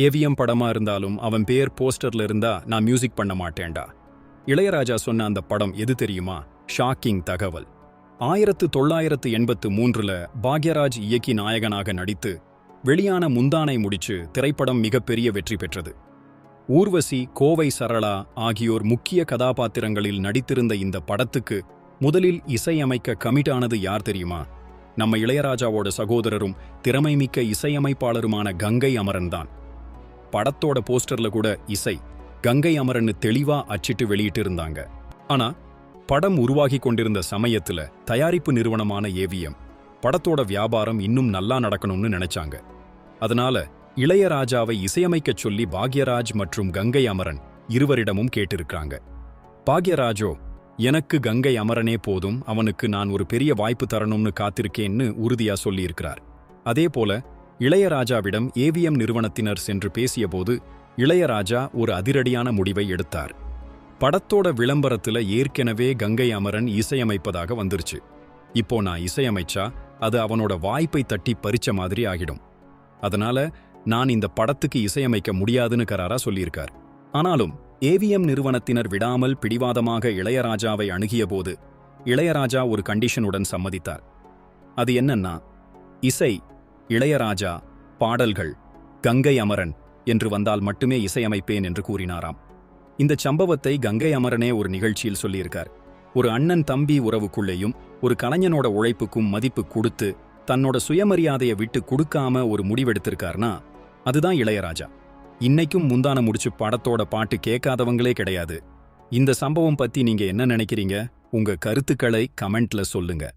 AVM படமா இருந்தாலும் அவன் பேர் போஸ்டர்ல இருந்தா நான் மியூசிக் பண்ண மாட்டேன்டா. இளையராஜா சொன்ன அந்த படம் எது தெரியுமா? ஷாக்கிங் தகவல். ஆயிரத்து தொள்ளாயிரத்து எண்பத்து மூன்றுல பாக்யராஜ் இயக்கி நாயகனாக நடித்து வெளியான முந்தானை முடிச்சு திரைப்படம் மிகப்பெரிய வெற்றி பெற்றது. ஊர்வசி கோவை சரளா ஆகியோர் முக்கிய கதாபாத்திரங்களில் நடித்திருந்த இந்த படத்துக்கு முதலில் இசையமைக்க கமிட்டானது யார் தெரியுமா? நம்ம இளையராஜாவோட சகோதரரும் திறமைமிக்க இசையமைப்பாளருமான கங்கை அமரன் தான். படத்தோட போஸ்டர்ல கூட இசை கங்கை அமரன்னு தெளிவா அச்சிட்டு வெளியிட்டு இருந்தாங்க ஆனா படம் உருவாகி கொண்டிருந்த சமயத்துல தயாரிப்பு நிறுவனமான ஏவிஎம் படத்தோட வியாபாரம் இன்னும் நல்லா நடக்கணும்னு நினைச்சாங்க. அதனால இளையராஜாவை இசையமைக்கச் சொல்லி பாக்யராஜ் மற்றும் கங்கை அமரன் இருவரிடமும் கேட்டிருக்காங்க பாக்யராஜோ எனக்கு கங்கை அமரனே போதும் அவனுக்கு நான் ஒரு பெரிய வாய்ப்பு தரணும்னு காத்திருக்கேன்னு உறுதியா சொல்லியிருக்கிறார். அதே போல இளையராஜாவிடம் ஏவிஎம் நிறுவனத்தினர் சென்று பேசியபோது இளையராஜா ஒரு அதிரடியான முடிவை எடுத்தார். படத்தோட விளம்பரத்துல ஏற்கனவே கங்கை அமரன் இசையமைப்பதாக வந்துருச்சு. இப்போ நான் இசையமைச்சா அது அவனோட வாய்ப்பை தட்டி பறிச்ச மாதிரி ஆகிடும். அதனால நான் இந்த படத்துக்கு இசையமைக்க முடியாதுன்னு கராரா சொல்லியிருக்கார். ஆனாலும் ஏவிஎம் நிறுவனத்தினர் விடாமல் பிடிவாதமாக இளையராஜாவை அணுகியபோது இளையராஜா ஒரு கண்டிஷனுடன் சம்மதித்தார். அது என்னன்னா இசை இளையராஜா பாடல்கள் கங்கை அமரன் என்று வந்தால் மட்டுமே இசையமைப்பேன் என்று கூறினாராம். இந்த சம்பவத்தை கங்கை அமரனே ஒரு நிகழ்ச்சியில் சொல்லியிருக்கார். ஒரு அண்ணன் தம்பி உறவுக்குள்ளேயும் ஒரு கலைஞனோட உழைப்புக்கும் மதிப்பு கொடுத்து தன்னோட சுயமரியாதையை விட்டு கொடுக்காம ஒரு முடிவெடுத்திருக்கார்னா அதுதான் இளையராஜா. இன்னைக்கும் முந்தான முடிச்சு படத்தோட பாட்டு கேட்காதவங்களே கிடையாது. இந்த சம்பவம் பத்தி நீங்க என்ன நினைக்கிறீங்க? உங்க கருத்துக்களை கமெண்ட்ல சொல்லுங்க.